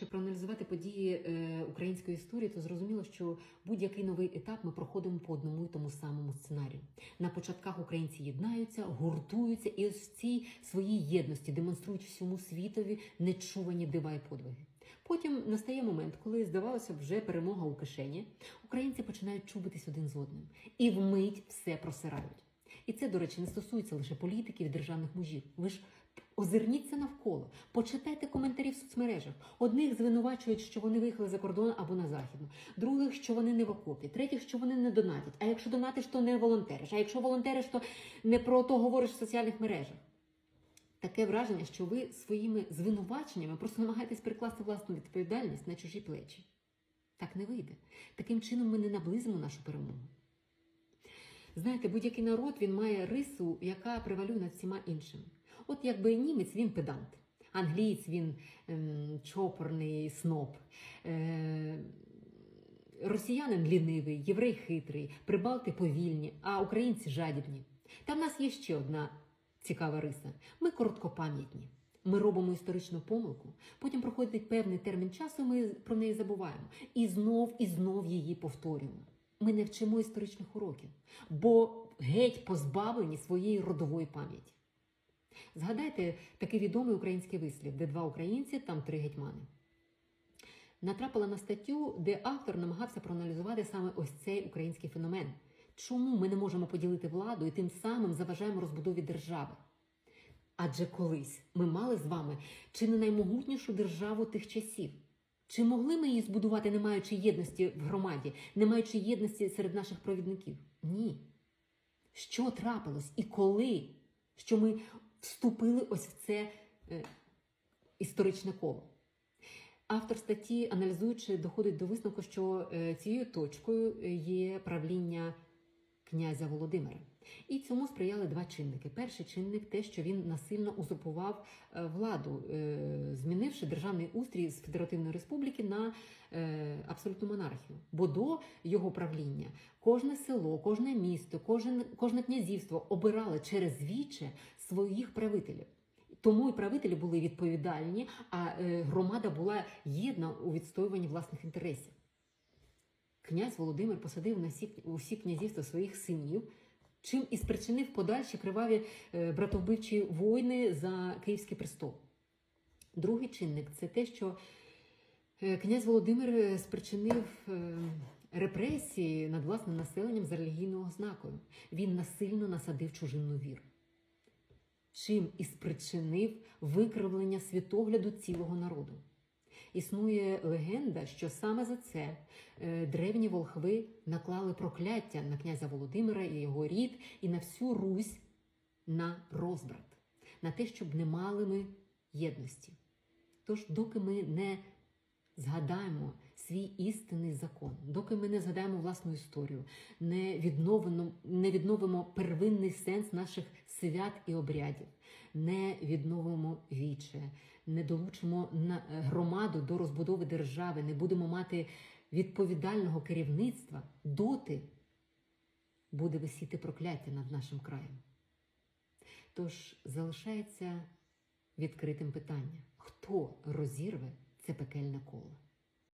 Щоб проаналізувати події е, української історії, то зрозуміло, що будь-який новий етап ми проходимо по одному і тому самому сценарію. На початках українці єднаються, гуртуються і ось в цій своїй єдності демонструють всьому світові нечувані дива і подвиги. Потім настає момент, коли здавалося вже перемога у кишені. Українці починають чубитись один з одним і вмить все просирають. І це, до речі, не стосується лише політиків і державних мужів. Ви ж озирніться навколо, почитайте коментарі в соцмережах. Одних звинувачують, що вони виїхали за кордон або на західну, других, що вони не в окопі, третіх, що вони не донатять. А якщо донатиш, то не волонтериш. А якщо волонтериш, то не про то говориш в соціальних мережах. Таке враження, що ви своїми звинуваченнями просто намагаєтесь перекласти власну відповідальність на чужі плечі. Так не вийде. Таким чином ми не наблизимо нашу перемогу. Знаєте, будь-який народ він має рису, яка превалює над всіма іншими. От якби німець він педант, англієць він ем, чопорний сноб, е, росіянин лінивий, єврей хитрий, прибалти повільні, а українці жадібні. Та в нас є ще одна цікава риса. Ми короткопам'ятні. Ми робимо історичну помилку, потім проходить певний термін часу, ми про неї забуваємо. І знов і знов її повторюємо. Ми не вчимо історичних уроків, бо геть позбавлені своєї родової пам'яті. Згадайте такий відомий український вислів, де два українці, там три гетьмани. Натрапила на статтю, де автор намагався проаналізувати саме ось цей український феномен. Чому ми не можемо поділити владу і тим самим заважаємо розбудові держави? Адже колись ми мали з вами чи не наймогутнішу державу тих часів. Чи могли ми її збудувати, не маючи єдності в громаді, не маючи єдності серед наших провідників? Ні. Що трапилось і коли? Що ми вступили ось в це е, історичне коло? Автор статті, аналізуючи, доходить до висновку, що е, цією точкою є правління князя Володимира. І цьому сприяли два чинники. Перший чинник те, що він насильно узурпував е, владу, е, змінивши державний устрій з Федеративної Республіки на е, абсолютну монархію. Бо до його правління кожне село, кожне місто, кожен, кожне князівство обирали через віче своїх правителів. Тому і правителі були відповідальні, а громада була єдна у відстоюванні власних інтересів. Князь Володимир посадив на всі, усі князівства своїх синів, чим і спричинив подальші криваві е, братовбивчі війни за Київський престол. Другий чинник це те, що е, князь Володимир е, спричинив репресії над власним населенням за релігійною ознакою. Він насильно насадив чужинну віру. Чим і спричинив викривлення світогляду цілого народу. Існує легенда, що саме за це е, древні волхви наклали прокляття на князя Володимира і його рід, і на всю Русь на розбрат, на те, щоб не мали ми єдності. Тож, доки ми не згадаємо свій істинний закон, доки ми не згадаємо власну історію, не відновимо, не відновимо первинний сенс наших свят і обрядів, не відновимо віче, не долучимо громаду до розбудови держави, не будемо мати відповідального керівництва, доти буде висіти прокляття над нашим краєм. Тож залишається відкритим питання: хто розірве це пекельне коло?